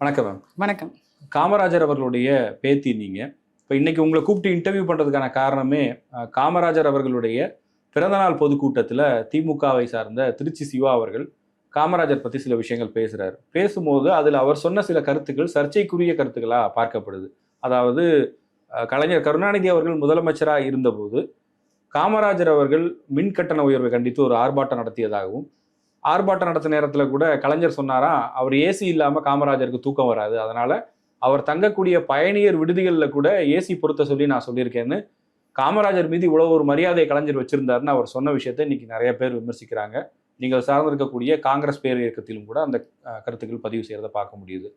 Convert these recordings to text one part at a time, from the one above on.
வணக்கம் மேம் வணக்கம். காமராஜர் அவர்களுடைய பேத்தி நீங்க. இப்போ இன்னைக்கு உங்களை கூப்பிட்டு இன்டர்வியூ பண்றதுக்கான காரணமே காமராஜர் அவர்களுடைய பிறந்தநாள் பொதுக்கூட்டத்தில் திமுகவை சார்ந்த திருச்சி சிவா அவர்கள் காமராஜர் பத்தி சில விஷயங்கள் பேசுறாரு. பேசும்போது அதுல அவர் சொன்ன சில கருத்துக்கள் சர்ச்சைக்குரிய கருத்துக்களா பார்க்கப்படுது. அதாவது கலைஞர் கருணாநிதி அவர்கள் முதலமைச்சராக இருந்தபோது காமராஜர் அவர்கள் மின் கட்டண உயர்வை கண்டித்து ஒரு ஆர்ப்பாட்டம் நடத்தியதாகவும் ஆர்ப்பாட்டம் நடத்த நேரத்தில் கூட கலைஞர் சொன்னாரா அவர் ஏசி இல்லாமல் காமராஜருக்கு தூக்கம் வராது. அதனால் அவர் தங்கக்கூடிய பயணியர் விடுதிகளில் கூட ஏசி பொருத்த சொல்லி நான் சொல்லியிருக்கேன்னு காமராஜர் மீது இவ்வளோ ஒரு மரியாதை கலைஞர் வச்சிருந்தாருன்னு அவர் சொன்ன விஷயத்தை இன்னைக்கு நிறைய பேர் விமர்சிக்கிறாங்க. நீங்கள் சார்ந்திருக்கக்கூடிய காங்கிரஸ் பேர் இயக்கத்திலும் கூட அந்த கருத்துக்கள் பதிவு செய்கிறத பார்க்க முடியுது.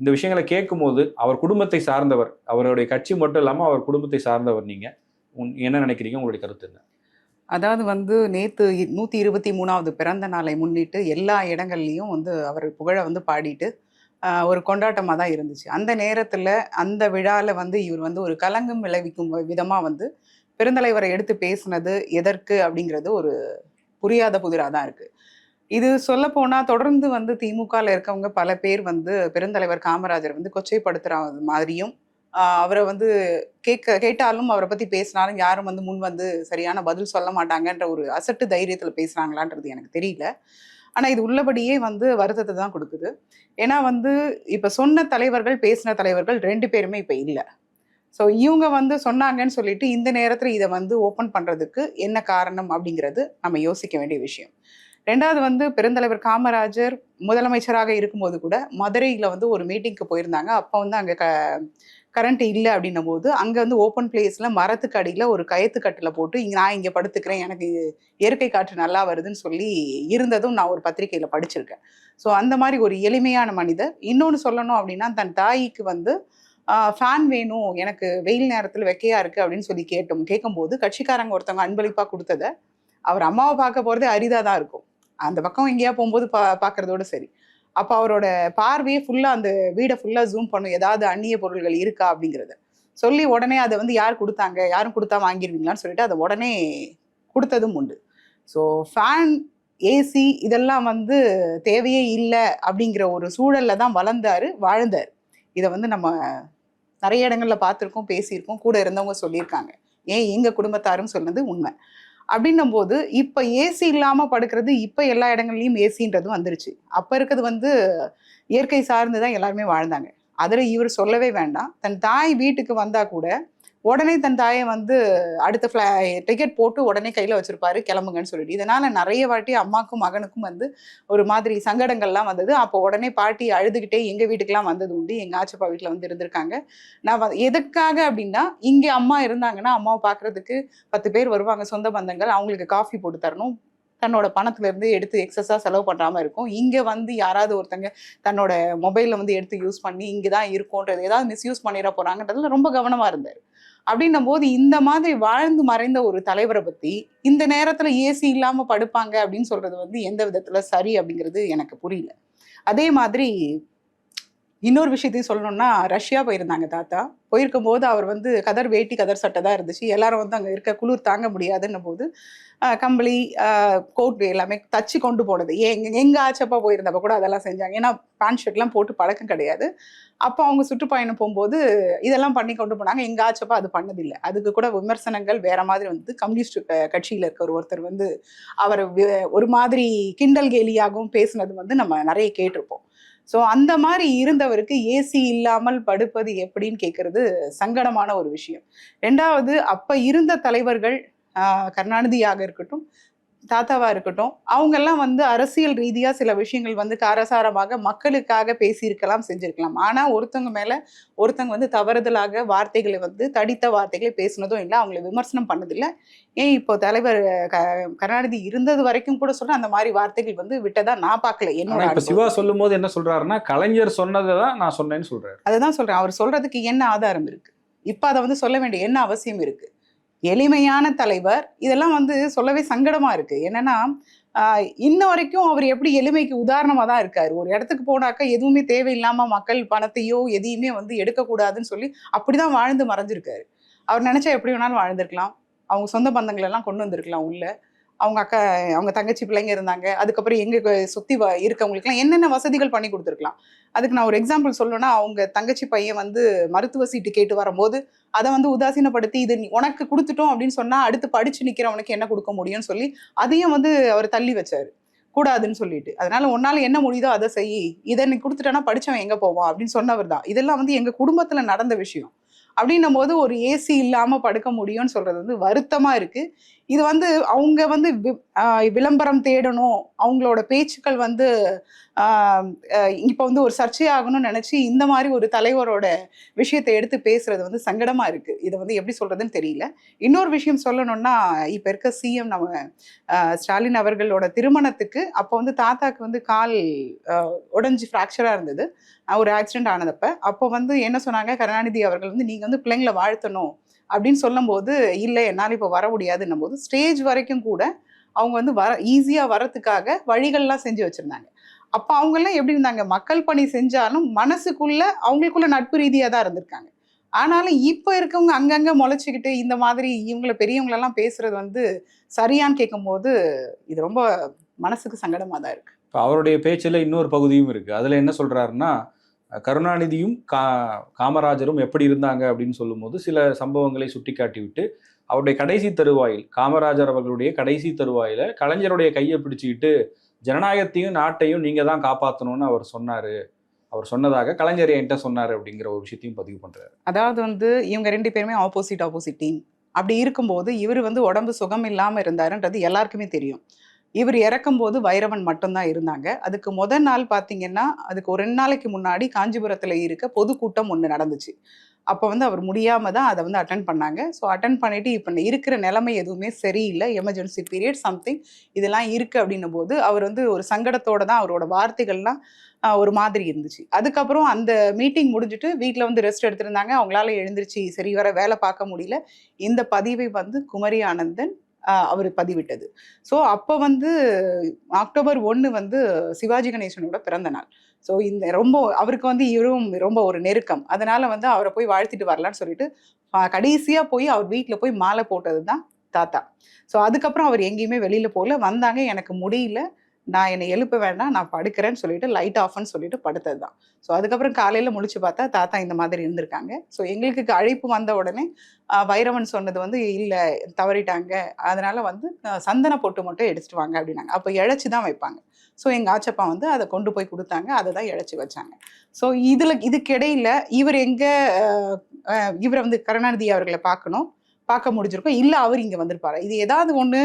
இந்த விஷயங்களை கேட்கும்போது அவர் குடும்பத்தை சார்ந்தவர் அவருடைய கட்சி மட்டும் இல்லாமல் அவர் குடும்பத்தை சார்ந்தவர் நீங்கள் என்ன நினைக்கிறீங்க? உங்களுடைய கருத்து என்ன? அதாவது வந்து நேத்து நூற்றி இருபத்தி மூணாவது பிறந்த நாளை முன்னிட்டு எல்லா இடங்கள்லையும் வந்து அவர் புகழை வந்து பாடிட்டு ஒரு கொண்டாட்டமாக தான் இருந்துச்சு. அந்த நேரத்தில் அந்த விழாவில் வந்து இவர் வந்து ஒரு கலங்கம் விளைவிக்கும் விதமாக வந்து பெருந்தலைவரை எடுத்து பேசுனது எதற்கு அப்படிங்கிறது ஒரு புரியாத புதிராக தான் இருக்குது இது சொல்ல தொடர்ந்து வந்து திமுகவில் இருக்கவங்க பல பேர் வந்து பெருந்தலைவர் காமராஜர் வந்து கொச்சைப்படுத்துகிற மாதிரியும் அவரை வந்து கேட்க கேட்டாலும் அவரை பத்தி பேசினாலும் யாரும் வந்து முன் வந்து சரியான பதில் சொல்ல மாட்டாங்கன்ற ஒரு அசட்டு தைரியத்துல பேசுறாங்களான்றது எனக்கு தெரியல. ஆனா இது உள்ளபடியே வந்து வருத்தத்தை தான் கொடுக்குது. ஏன்னா வந்து இப்ப சொன்ன தலைவர்கள் பேசின தலைவர்கள் ரெண்டு பேருமே இப்ப இல்லை. ஸோ இவங்க வந்து சொன்னாங்கன்னு சொல்லிட்டு இந்த நேரத்துல இதை வந்து ஓப்பன் பண்றதுக்கு என்ன காரணம் அப்படிங்கிறது நம்ம யோசிக்க வேண்டிய விஷயம். ரெண்டாவது வந்து பெருந்தலைவர் காமராஜர் முதலமைச்சராக இருக்கும்போது கூட மதுரையில் வந்து ஒரு மீட்டிங்க்கு போயிருந்தாங்க. அப்போ வந்து அங்கே க கரண்ட் இல்லை அப்படின்னும் போது அங்கே வந்து ஓப்பன் பிளேஸில் மரத்துக்கு அடியில் ஒரு கயத்து கட்டில் போட்டு இங்கே நான் இங்கே படுத்துக்கிறேன் எனக்கு இயற்கை காற்று நல்லா வருதுன்னு சொல்லி இருந்ததும் நான் ஒரு பத்திரிக்கையில் படிச்சிருக்கேன். ஸோ அந்த மாதிரி ஒரு எளிமையான மனிதர். இன்னொன்று சொல்லணும் அப்படின்னா தன் தாய்க்கு வந்து ஃபேன் வேணும் எனக்கு வெயில் நேரத்தில் வெக்கையா இருக்குது அப்படின்னு சொல்லி கேட்டோம் கேட்கும்போது கட்சிக்காரங்க ஒருத்தவங்க அன்பளிப்பாக கொடுத்ததை அவர் அம்மாவை பார்க்க போகிறதே அரிதாக தான் இருக்கும். அந்த பக்கம் எங்கேயா போகும்போது பா பார்க்குறதோட சரி. அப்போ அவரோட பார்வையே ஃபுல்லாக அந்த வீடை ஃபுல்லாக ஜூம் பண்ணும். ஏதாவது அந்நிய பொருள்கள் இருக்கா அப்படிங்கிறத. சொல்லி உடனே அதை வந்து யார் கொடுத்தாங்க? யாரும் கொடுத்தா வாங்கிடுவீங்களான்னு சொல்லிட்டு அதை உடனே கொடுத்ததும் உண்டு. ஸோ ஃபேன் ஏசி இதெல்லாம் வந்து தேவையே இல்லை அப்படிங்கிற ஒரு சூழல்ல தான் வளர்ந்தாரு வாழ்ந்தார். இதை வந்து நம்ம நிறைய இடங்கள்ல பார்த்துருக்கோம் பேசியிருக்கோம் கூட இருந்தவங்க சொல்லியிருக்காங்க. ஏன் எங்க குடும்பத்தாரும் சொன்னது உண்மை. அப்படின்னும் போது இப்போ ஏசி இல்லாமல் படுக்கிறது இப்போ எல்லா இடங்கள்லையும் ஏசின்றதும் வந்துருச்சு. அப்போ இருக்கிறது வந்து இயற்கை சார்ந்து தான் எல்லாருமே வாழ்ந்தாங்க. அதில் இவர் சொல்லவே வேண்டாம். தன் தாய் வீட்டுக்கு வந்தால் கூட உடனே தன் தாயை வந்து அடுத்த ஃப்ளை டிக்கெட் போட்டு உடனே கையில் வச்சிருப்பாரு கிளம்புங்கன்னு சொல்லிட்டு. இதனால் நிறைய வாட்டி அம்மாக்கும் மகனுக்கும் வந்து ஒரு மாதிரி சங்கடங்கள்லாம் வந்தது. அப்போ உடனே பாட்டி அழுதுகிட்டே எங்கள் வீட்டுக்கெலாம் வந்தது உண்டு. எங்கள் ஆச்சப்பா வீட்டில் வந்து இருந்திருக்காங்க. நான் வ- எதுக்காக அப்படின்னா இங்கே அம்மா இருந்தாங்கன்னா அம்மாவை பார்க்கறதுக்கு பத்து பேர் வருவாங்க சொந்த பந்தங்கள். அவங்களுக்கு காஃபி போட்டு தரணும். தன்னோட பணத்துல இருந்து எடுத்து எக்ஸஸா செலவு பண்ணாம இருக்கும். இங்க வந்து யாராவது ஒருத்தங்க தன்னோட மொபைல்ல வந்து எடுத்து யூஸ் பண்ணி இங்கதான் இருக்கும்ன்றது ஏதாவது மிஸ்யூஸ் பண்ணிட போறாங்கன்றதுல ரொம்ப கவனமா இருந்தார். அப்படின்னும் போது இந்த மாதிரி வாழ்ந்து மறைந்த ஒரு தலைவரை பத்தி இந்த நேரத்துல ஏசி இல்லாம படுப்பாங்க அப்படின்னு சொல்றது வந்து எந்த விதத்துல சரி அப்படிங்கிறது எனக்கு புரியல. அதே மாதிரி இன்னொரு விஷயத்தையும் சொல்லணும்னா ரஷ்யா போயிருந்தாங்க தாத்தா. போயிருக்கும் போது அவர் வந்து கதர் வேட்டி கதர் சட்டை தான் இருந்துச்சு. எல்லாரும் வந்து அங்கே இருக்க குளிர் தாங்க முடியாதுன்னும் போது கம்பளி கோட் எல்லாமே தச்சு கொண்டு போனது. எங்க எங்க ஆச்சப்பா போயிருந்தப்ப கூட அதெல்லாம் செஞ்சாங்க. ஏன்னா பேண்ட் ஷர்ட்லாம் போட்டு பழக்கம் கிடையாது. அப்போ அவங்க சுற்றுப்பயணம் போகும்போது இதெல்லாம் பண்ணி கொண்டு போனாங்க. எங்க ஆச்சப்பா அது பண்ணதில்லை. அதுக்கு கூட விமர்சனங்கள் வேற மாதிரி வந்து கம்யூனிஸ்ட் கட்சியில் இருக்கிற ஒரு ஒருத்தர் வந்து அவர் ஒரு மாதிரி கிண்டல் கேலியாகவும் பேசுனது வந்து நம்ம நிறைய கேட்டிருப்போம். ஸோ அந்த மாதிரி இருந்தவருக்கு ஏசி இல்லாமல் படுப்பது எப்படின்னு கேட்கறது சங்கடமான ஒரு விஷயம். ரெண்டாவது அப்ப இருந்த தலைவர்கள் ஆஹ் கருணாநிதியாக இருக்கட்டும் தாத்தாவா இருக்கட்டும் அவங்கெல்லாம் வந்து அரசியல் ரீதியா சில விஷயங்கள் வந்து காரசாரமாக மக்களுக்காக பேசியிருக்கலாம் செஞ்சிருக்கலாம். ஆனா ஒருத்தவங்க மேல ஒருத்தவங்க வந்து தவறுதலாக வார்த்தைகளை வந்து தடித்த வார்த்தைகளை பேசுனதும் இல்லை அவங்களை விமர்சனம் பண்ணதில்லை. ஏன் இப்போ தலைவர் க- கருணாநிதி இருந்தது வரைக்கும் கூட சொல்ற அந்த மாதிரி வார்த்தைகள் வந்து விட்டதா நான் பார்க்கல என்னோட. சிவா சொல்லும் போது என்ன சொல்றாருன்னா கலைஞர் சொன்னதை தான் நான் சொன்னேன்னு சொல்றாரு. அதுதான் சொல்றேன். அவர் சொல்றதுக்கு என்ன ஆதாரம் இருக்கு? இப்ப அதை வந்து சொல்ல வேண்டிய என்ன அவசியம் இருக்கு? எளிமையான தலைவர். இதெல்லாம் வந்து சொல்லவே சங்கடமா இருக்கு. என்னன்னா இன்ன வரைக்கும் அவர் எப்படி எளிமைக்கு உதாரணமாக தான் இருக்காரு. ஒரு இடத்துக்கு போனாக்கா எதுவுமே தேவையில்லாம மக்கள் பணத்தையோ எதையுமே வந்து எடுக்கக்கூடாதுன்னு சொல்லி அப்படிதான் வாழ்ந்து மறைஞ்சிருக்காரு. அவர் நினைச்சா எப்படி வேணாலும் வாழ்ந்திருக்கலாம். அவங்க சொந்த பந்தங்கள் எல்லாம் கொண்டு வந்திருக்கலாம் உள்ள. அவங்க அக்கா அவங்க தங்கச்சி பிள்ளைங்க இருந்தாங்க. அதுக்கப்புறம் எங்க சுத்தி வ- இருக்கவங்களுக்குலாம் என்னென்ன வசதிகள் பண்ணி கொடுத்துருக்கலாம்? அதுக்கு நான் ஒரு எக்ஸாம்பிள் சொல்லணும்னா அவங்க தங்கச்சி பையன் வந்து மருத்துவ சீட்டு கேட்டு வரும்போது அதை வந்து உதாசீனப்படுத்தி இது உனக்கு கொடுத்துட்டோம் அப்படின்னு சொன்னா அடுத்து படிச்சு நிக்கிறவனுக்கு என்ன கொடுக்க முடியும்னு சொல்லி அதையும் வந்து அவர் தள்ளி வச்சாரு. கூடாதுன்னு சொல்லிட்டு. அதனால உன்னால என்ன முடியுதோ அதை செய். இதை நீ கொடுத்துட்டானா படிச்சவன் எங்க போவான்? அப்படின்னு சொன்னவர் தான். இதெல்லாம் வந்து எங்க குடும்பத்துல நடந்த விஷயம். அப்படின்னும் போது ஒரு ஏசி இல்லாமல் படுக்க முடியும்னு சொல்கிறது வந்து வருத்தமாக இருக்குது இது வந்து அவங்க வந்து விளம்பரம் தேடணும். அவங்களோட பேச்சுக்கள் வந்து இப்போ வந்து ஒரு சர்ச்சையாகணும்னு நினச்சி இந்த மாதிரி ஒரு தலைவரோட விஷயத்தை எடுத்து பேசுறது வந்து சங்கடமாக இருக்குது இதை வந்து எப்படி சொல்கிறதுன்னு தெரியல. இன்னொரு விஷயம் சொல்லணும்னா இப்போ இருக்க சிஎம் நம்ம ஸ்டாலின் அவர்களோட திருமணத்துக்கு அப்போ வந்து தாத்தாக்கு வந்து கால் உடஞ்சி ஃப்ராக்சராக இருந்தது. ஒரு ஆக்சிடென்ட் ஆனதப்ப. அப்போ வந்து என்ன சொன்னாங்க? கருணாநிதி அவர்கள் வந்து நீங்கள் வந்து பிள்ளைங்களை வாழ்த்தணும். அப்படின்னு சொல்லும்போது இல்லை என்னால் இப்போ வர முடியாதுன்னும் போது ஸ்டேஜ் வரைக்கும் கூட அவங்க வந்து வர ஈஸியாக வரத்துக்காக வழிகள்லாம் செஞ்சு வச்சுருந்தாங்க. அப்போ அவங்கெல்லாம் எப்படி இருந்தாங்க? மக்கள் பணி செஞ்சாலும் மனசுக்குள்ளே அவங்களுக்குள்ள நட்பு ரீதியாக தான் இருந்திருக்காங்க. ஆனாலும் இப்போ இருக்கவங்க அங்கங்கே முளைச்சிக்கிட்டு இந்த மாதிரி இவங்கள பெரியவங்களெல்லாம் பேசுறது வந்து சரியான்னு கேட்கும்போது இது ரொம்ப மனசுக்கு சங்கடமாக தான் இருக்கு. இப்போ அவருடைய பேச்சில் இன்னொரு பகுதியும் இருக்கு. அதில் என்ன சொல்கிறாருன்னா கருணாநிதியும் கா காமராஜரும் எப்படி இருந்தாங்க? அப்படின்னு சொல்லும்போது சில சம்பவங்களை சுட்டிக்காட்டி விட்டு அவருடைய கடைசி தருவாயில் காமராஜர் அவர்களுடைய கடைசி தருவாயில கலைஞருடைய கையை பிடிச்சிக்கிட்டு ஜனநாயகத்தையும் நாட்டையும் நீங்க தான் காப்பாற்றணும்னு அவர் சொன்னாரு. அவர் சொன்னதாக கலைஞர் என்கிட்ட சொன்னார் அப்படிங்கிற ஒரு விஷயத்தையும் பதிவு பண்றாரு. அதாவது வந்து இவங்க ரெண்டு பேருமே ஆப்போசிட் ஆப்போசிட் டீம் அப்படி இருக்கும்போது இவர் வந்து உடம்பு சுகம் இல்லாமல் இருந்தாருன்றது எல்லாருக்குமே தெரியும். இவர் இறக்கும்போது வைரவன் மட்டும்தான் இருந்தாங்க. அதுக்கு முதல் நாள் பார்த்தீங்கன்னா அதுக்கு ஒரு ரெண்டு நாளைக்கு முன்னாடி காஞ்சிபுரத்தில் இருக்க பொதுக்கூட்டம் ஒன்று நடந்துச்சு. அப்போ வந்து அவர் முடியாம தான் அதை வந்து அட்டன் பண்ணாங்க. ஸோ அட்டன் பண்ணிட்டு இப்போ இருக்கிற நிலைமை எதுவுமே சரியில்லை. எமர்ஜென்சி பீரியட் சம்திங் இதெல்லாம் இருக்கு அப்படின்னும் போது அவர் வந்து ஒரு சங்கடத்தோட தான் அவரோட வார்த்தைகள்லாம் ஒரு மாதிரி இருந்துச்சு. அதுக்கப்புறம் அந்த மீட்டிங் முடிஞ்சுட்டு வீட்டில் வந்து ரெஸ்ட் எடுத்திருந்தாங்க. அவங்களால எழுந்திருச்சு சரி வர வேலை பார்க்க முடியல. இந்த பதிவை வந்து குமரி ஆனந்தன் அவர் பதிவிட்டது. ஸோ அப்போ வந்து அக்டோபர் ஒன்று வந்து சிவாஜி கணேசனோட பிறந்த நாள். ஸோ இந்த ரொம்ப அவருக்கு வந்து இவரும் ரொம்ப ஒரு நெருக்கம். அதனால வந்து அவரை போய் வாழ்த்திட்டு வரலான்னு சொல்லிட்டு கடைசியாக போய் அவர் வீட்டில் போய் மாலை போட்டது தான் தாத்தா. ஸோ அதுக்கப்புறம் அவர் எங்கேயுமே வெளியில் போகல. வந்தாங்க எனக்கு முடியல. நான் என்னை எழுப்ப வேண்டாம் நான் படுக்கிறேன்னு சொல்லிட்டு லைட் ஆஃப்னு சொல்லிட்டு படுத்தது தான். ஸோ அதுக்கப்புறம் காலையில் முழிச்சு பார்த்தா தாத்தா இந்த மாதிரி இருந்திருக்காங்க. ஸோ எங்களுக்கு அழைப்பு வந்த உடனே வைரவன் சொன்னது வந்து இல்லை தவறிட்டாங்க. அதனால வந்து சந்தன பொட்டு மட்டும் எடுத்துட்டு வாங்க அப்படின்னாங்க. அப்போ இழைச்சி தான் வைப்பாங்க. ஸோ எங்கள் ஆச்சப்பா வந்து அதை கொண்டு போய் கொடுத்தாங்க. அதை தான் இழைச்சி வச்சாங்க. ஸோ இதில் இதுக்கிடையில் இவர் எங்கே இவரை வந்து கருணாநிதி அவர்களை பார்க்கணும் பார்க்க முடிஞ்சிருக்கும். இல்லை அவர் இங்கே வந்திருப்பாரு. இது ஏதாவது ஒன்று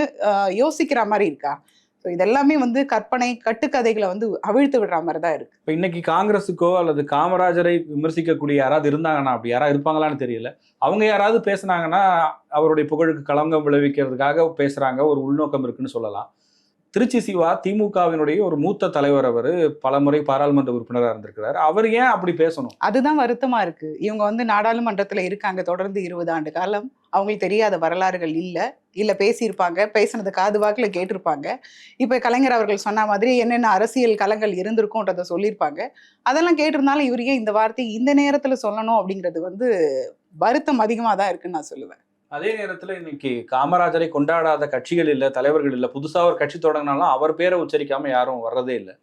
யோசிக்கிற மாதிரி இருக்கா? ஸோ இதெல்லாமே வந்து கற்பனை கட்டுக்கதைகளை வந்து அவிழ்த்து விடுற மாதிரி தான் இருக்கு. இப்போ இன்னைக்கு காங்கிரஸுக்கோ அல்லது காமராஜரை விமர்சிக்கக்கூடிய யாராவது இருந்தாங்கன்னா அப்படி யாராவது இருப்பாங்களான்னு தெரியல. அவங்க யாராவது பேசுனாங்கன்னா அவருடைய புகழுக்கு களங்கம் விளைவிக்கிறதுக்காக பேசுறாங்க. ஒரு உள்நோக்கம் இருக்குன்னு சொல்லலாம். திருச்சி சிவா திமுகவினுடைய ஒரு மூத்த தலைவர் அவர் பலமுறை பாராளுமன்ற உறுப்பினராக இருந்திருக்கிறார். அவர் ஏன் அப்படி பேசணும்? அதுதான் வருத்தமா இருக்கு. இவங்க வந்து நாடாளுமன்றத்தில் இருக்காங்க. தொடர்ந்து இருபது ஆண்டு காலம். அவங்களுக்கு தெரியாத வரலாறுகள் இல்லை. இல்லை பேசியிருப்பாங்க. பேசினது காது வாக்கில் கேட்டிருப்பாங்க. இப்போ கலைஞர் அவர்கள் சொன்ன மாதிரி என்னென்ன அரசியல் களங்கள் இருந்திருக்கும்ன்றதை சொல்லியிருப்பாங்க. அதெல்லாம் கேட்டிருந்தாலும் இவர் ஏன் இந்த வார்த்தை இந்த நேரத்தில் சொல்லணும் அப்படிங்கிறது வந்து வருத்தம் அதிகமாக தான் இருக்குன்னு நான் சொல்லுவேன். அதே நேரத்தில் இன்னைக்கு காமராஜரை கொண்டாடாத கட்சிகள் இல்லை தலைவர்கள் இல்லை புதுசாக ஒரு கட்சி தொடங்கினாலும் அவர் பேரை உச்சரிக்காமல் யாரும் வர்றதே இல்லை.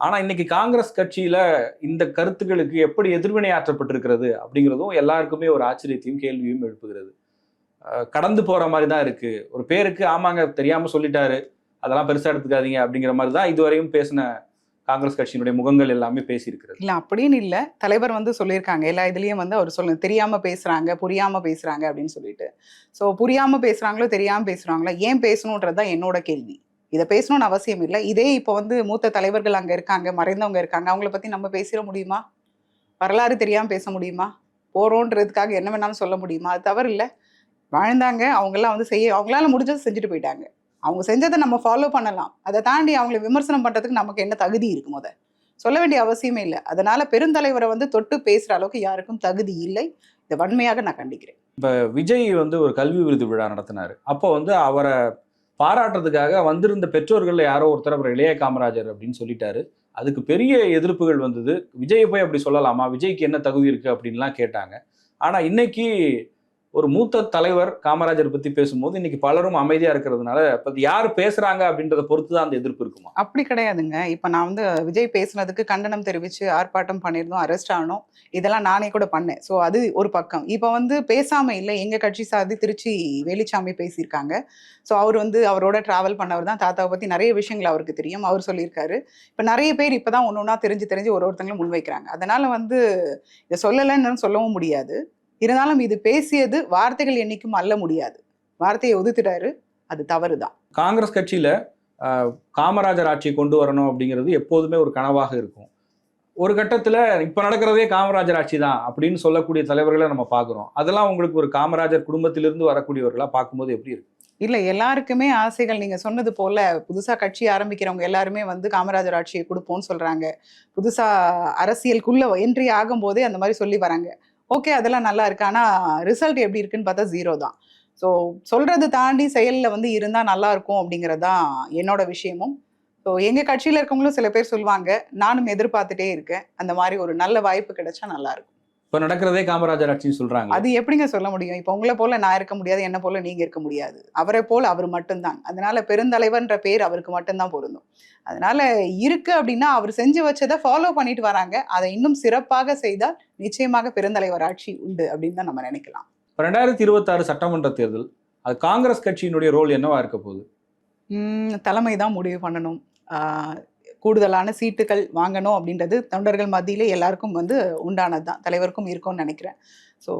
ஆனால் இன்னைக்கு காங்கிரஸ் கட்சியில் இந்த கருத்துக்களுக்கு எப்படி எதிர்வினை ஆற்றப்பட்டிருக்கிறது அப்படிங்கிறதும் எல்லாருக்குமே ஒரு ஆச்சரியத்தையும் கேள்வியும் எழுப்புகிறது. கடந்து போகிற மாதிரி தான் இருக்குது ஒரு பேருக்கு ஆமாங்க தெரியாமல் சொல்லிட்டாரு. அதெல்லாம் பெருசாக எடுத்துக்காதீங்க அப்படிங்கிற மாதிரி தான் இதுவரையும் பேசின காங்கிரஸ் கட்சியினுடைய முகங்கள் எல்லாமே பேசியிருக்கிறது. இல்லை அப்படின்னு இல்லை. தலைவர் வந்து சொல்லியிருக்காங்க. எல்லா இதுலேயும் வந்து அவர் சொல்ல தெரியாமல் பேசுகிறாங்க புரியாமல் பேசுகிறாங்க அப்படின்னு சொல்லிட்டு. ஸோ புரியாமல் பேசுகிறாங்களோ தெரியாமல் பேசுகிறாங்களோ ஏன் பேசணுன்றது தான் என்னோட கேள்வி. இதை பேசணும்னு அவசியம் இல்லை. இதே இப்போ வந்து மூத்த தலைவர்கள் அங்கே இருக்காங்க மறைந்தவங்க இருக்காங்க. அவங்கள பற்றி நம்ம பேசிட முடியுமா? வரலாறு தெரியாமல் பேச முடியுமா? போகிறோன்றதுக்காக என்ன வேணாலும் சொல்ல முடியுமா? அது தவறு இல்லை. வாழ்ந்தாங்க. அவங்கெல்லாம் வந்து செய்ய அவங்களால முடிஞ்சதை செஞ்சுட்டு போயிட்டாங்க. அவங்க செஞ்சதை நம்ம ஃபாலோ பண்ணலாம். அதை தாண்டி அவங்களை விமர்சனம் பண்ணுறதுக்கு நமக்கு என்ன தகுதி இருக்கு முத? சொல்ல வேண்டிய அவசியமே இல்லை. அதனால பெருந்தலைவரை வந்து தொட்டு பேசுகிற அளவுக்கு யாருக்கும் தகுதி இல்லை. இதை வன்மையாக நான் கண்டிக்கிறேன். இப்போ விஜய் வந்து ஒரு கல்வி விருது விழா நடத்தினார். அப்போ வந்து அவரை பாராட்டுறதுக்காக வந்திருந்த பெற்றோர்கள் யாரோ ஒருத்தர் அவர் இளைய காமராஜர் அப்படின்னு சொல்லிட்டாரு. அதுக்கு பெரிய எதிர்ப்புகள் வந்தது. விஜய் போய் அப்படி சொல்லலாமா? விஜய்க்கு என்ன தகுதி இருக்குது அப்படின்லாம் கேட்டாங்க. ஆனால் இன்னைக்கு ஒரு மூத்த தலைவர் காமராஜர் பத்தி பேசும்போது இன்னைக்கு பலரும் அமைதியா இருக்கிறதுனால இப்ப யார் பேசுறாங்க அப்படின்றத பொறுத்து தான் அந்த எதிர்ப்பு இருக்குமா? அப்படி கிடையாதுங்க. இப்போ நான் வந்து விஜய் பேசுனதுக்கு கண்டனம் தெரிவித்து ஆர்ப்பாட்டம் பண்ணியிருந்தோம் அரெஸ்ட் ஆனோம். இதெல்லாம் நானே கூட பண்ணேன். ஸோ அது ஒரு பக்கம். இப்போ வந்து பேசாமல் இல்லை எங்கள் கட்சி சார்ந்து திருச்சி வேலுச்சாமி பேசியிருக்காங்க. ஸோ அவர் வந்து அவரோட ட்ராவல் பண்ணவர் தான். தாத்தாவை பற்றி நிறைய விஷயங்கள் அவருக்கு தெரியும். அவர் சொல்லியிருக்காரு. இப்போ நிறைய பேர் இப்போ தான் ஒன்று ஒன்றா தெரிஞ்சு தெரிஞ்சு ஒரு ஒருத்தங்களும் முன்வைக்கிறாங்க. அதனால் வந்து இதை சொல்லலைன்னு சொல்லவும் முடியாது. இருந்தாலும் இது பேசியது வார்த்தைகள் என்னைக்கும் அல்ல முடியாது. வார்த்தையை ஒதுத்துட்டாரு அது தவறு தான் காங்கிரஸ் கட்சியில காமராஜர் ஆட்சியை கொண்டு வரணும் அப்படிங்கிறது எப்போதுமே ஒரு கனவாக இருக்கும். ஒரு கட்டத்துல இப்ப நடக்கிறதே காமராஜர் ஆட்சி தான் அப்படின்னு சொல்லக்கூடிய தலைவர்களை நம்ம பார்க்கிறோம். அதெல்லாம் உங்களுக்கு ஒரு காமராஜர் குடும்பத்திலிருந்து வரக்கூடியவர்களா பார்க்கும்போது எப்படி இருக்கு? இல்ல எல்லாருக்குமே ஆசைகள் நீங்க சொன்னது போல புதுசா கட்சி ஆரம்பிக்கிறவங்க எல்லாருமே வந்து காமராஜர் ஆட்சியை கொடுப்போம்னு சொல்றாங்க. புதுசா அரசியலுக்குள்ள என்ட்ரி ஆகும்போதே அந்த மாதிரி சொல்லி வராங்க. ஓகே அதெல்லாம் நல்லா இருக்கு. ஆனால் ரிசல்ட் எப்படி இருக்குன்னு பார்த்தா ஜீரோ தான். ஸோ சொல்றது தாண்டி செயலில் வந்து இருந்தால் நல்லா இருக்கும் அப்படிங்கிறது தான் என்னோட விஷயமும். ஸோ எங்கள் கட்சியில் இருக்கவங்களும் சில பேர் சொல்லுவாங்க நானும் எதிர்பார்த்துட்டே இருக்கேன். அந்த மாதிரி ஒரு நல்ல வாய்ப்பு கிடைச்சா நல்லா இருக்கும். இப்ப நடக்கிறதே காமராஜர் ஆட்சின்னு சொல்றாங்க. அது எப்படிங்க சொல்ல முடியும்? இப்போ உங்களை போல நான் இருக்க முடியாது என்ன போல நீங்க இருக்க முடியாது. அவரை போல அவர் மட்டும்தான். அதனால பெருந்தலைவர்ன்ற பேர் அவருக்கு மட்டும்தான் பொருந்தும். அதனால இருக்கு அப்படின்னா அவர் செஞ்சு வச்சதை ஃபாலோ பண்ணிட்டு வராங்க. அதை இன்னும் சிறப்பாக செய்தால் நிச்சயமாக பெருந்தலைவர் ஆட்சி உண்டு அப்படின்னு தான் நம்ம நினைக்கலாம். ரெண்டாயிரத்தி இருபத்தாறு சட்டமன்ற தேர்தல் அது காங்கிரஸ் கட்சியினுடைய ரோல் என்னவா இருக்க போகுது? தலைமை தான் முடிவு பண்ணணும். கூடுதலான சீட்டுகள் வாங்கணும் அப்படின்றது தொண்டர்கள் மத்தியிலே எல்லாருக்கும் வந்து உண்டானது தான் தலைவருக்கும் இருக்கும்னு நினைக்கிறேன். ஸோ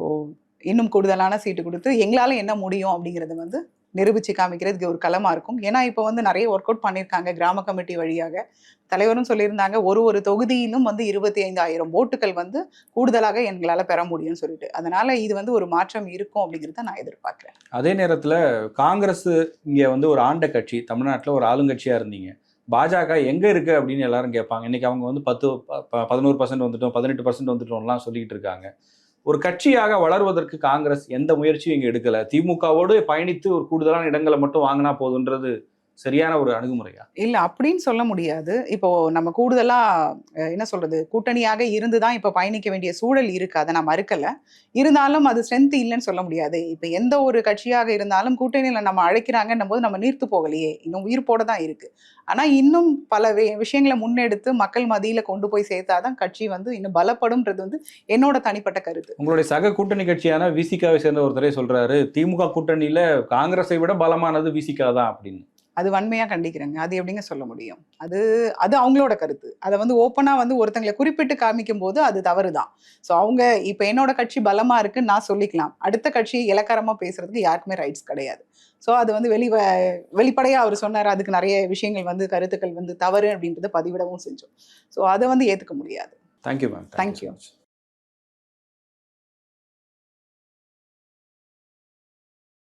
இன்னும் கூடுதலான சீட்டு கொடுத்து எங்களால் என்ன முடியும் அப்படிங்கிறது வந்து நிரூபிச்சு காமிக்கிறதுக்கு ஒரு களமாக இருக்கும். ஏன்னா இப்போ வந்து நிறைய ஒர்க் அவுட் பண்ணியிருக்காங்க கிராம கமிட்டி வழியாக. தலைவரும் சொல்லியிருந்தாங்க ஒரு ஒரு தொகுதியிலும் வந்து இருபத்தி ஐந்தாயிரம் ஓட்டுகள் வந்து கூடுதலாக எங்களால் பெற முடியும்னு சொல்லிட்டு. அதனால இது வந்து ஒரு மாற்றம் இருக்கும் அப்படிங்கிறத நான் எதிர்பார்க்குறேன். அதே நேரத்தில் காங்கிரஸ் இங்கே வந்து ஒரு ஆண்ட கட்சி தமிழ்நாட்டில் ஒரு ஆளுங்கட்சியாக இருந்தீங்க. பாஜக எங்க இருக்கு அப்படின்னு எல்லாரும் கேட்பாங்க. இன்னைக்கு அவங்க வந்து பத்து ப- ப- பதினோரு பர்சன்ட் வந்துட்டோம் பதினெட்டு பர்சன்ட் வந்துட்டோம்லாம் சொல்லிட்டு இருக்காங்க. ஒரு கட்சியாக வளர்வதற்கு காங்கிரஸ் எந்த முயற்சியும் இங்க எடுக்கல. திமுகவோடு பயணித்து ஒரு கூடுதலான இடங்களை மட்டும் வாங்கினா போதுன்றது சரியான ஒரு அணுகுமுறையா? இல்ல அப்படின்னு சொல்ல முடியாது. இப்போ நம்ம கூடுதலா என்ன சொல்றது? கூட்டணியாக இருந்து தான் இப்போ பயணிக்க வேண்டிய சூழல் இருக்கு. அதை நான் மறுக்கல. இருந்தாலும் அது ஸ்ட்ரென்த் இல்லைன்னு சொல்ல முடியாது. இப்போ எந்த ஒரு கட்சியாக இருந்தாலும் கூட்டணியில நம்ம அழைக்கிறாங்கன்னும் போது நம்ம நீர்த்து போகலையே. இன்னும் உயிர்ப்போட தான் இருக்கு. ஆனா இன்னும் பல விஷயங்களை முன்னெடுத்து மக்கள் மத்தியில கொண்டு போய் சேர்த்தாதான் கட்சி வந்து இன்னும் பலப்படும்ன்றது வந்து என்னோட தனிப்பட்ட கருத்து. உங்களுடைய சக கூட்டணி கட்சியான விசிகாவை சேர்ந்த ஒருத்தரே சொல்றாரு திமுக கூட்டணியில காங்கிரஸை விட பலமானது விசிகா தான் அப்படின்னு. அது வன்மையா கண்டிக்கிறேங்க. அது எப்படிங்க சொல்ல முடியும்? அது அது அவங்களோட கருத்து. அதை வந்து ஓப்பனா வந்து ஒருத்தங்களை குறிப்பிட்டு காமிக்கும் போது அது தவறு தான் ஸோ அவங்க இப்போ என்னோட கட்சி பலமா இருக்குன்னு நான் சொல்லிக்கலாம். அடுத்த கட்சி இலக்காரமா பேசுறதுக்கு யாருக்குமே ரைட்ஸ் கிடையாது. ஸோ அது வந்து வெளி வெளிப்படையா அவர் சொன்னார் அதுக்கு நிறைய விஷயங்கள் வந்து கருத்துக்கள் வந்து தவறு அப்படின்றத பதிவிடவும் செஞ்சோம். ஸோ அதை வந்து ஏத்துக்க முடியாது. Thank you ma'am you.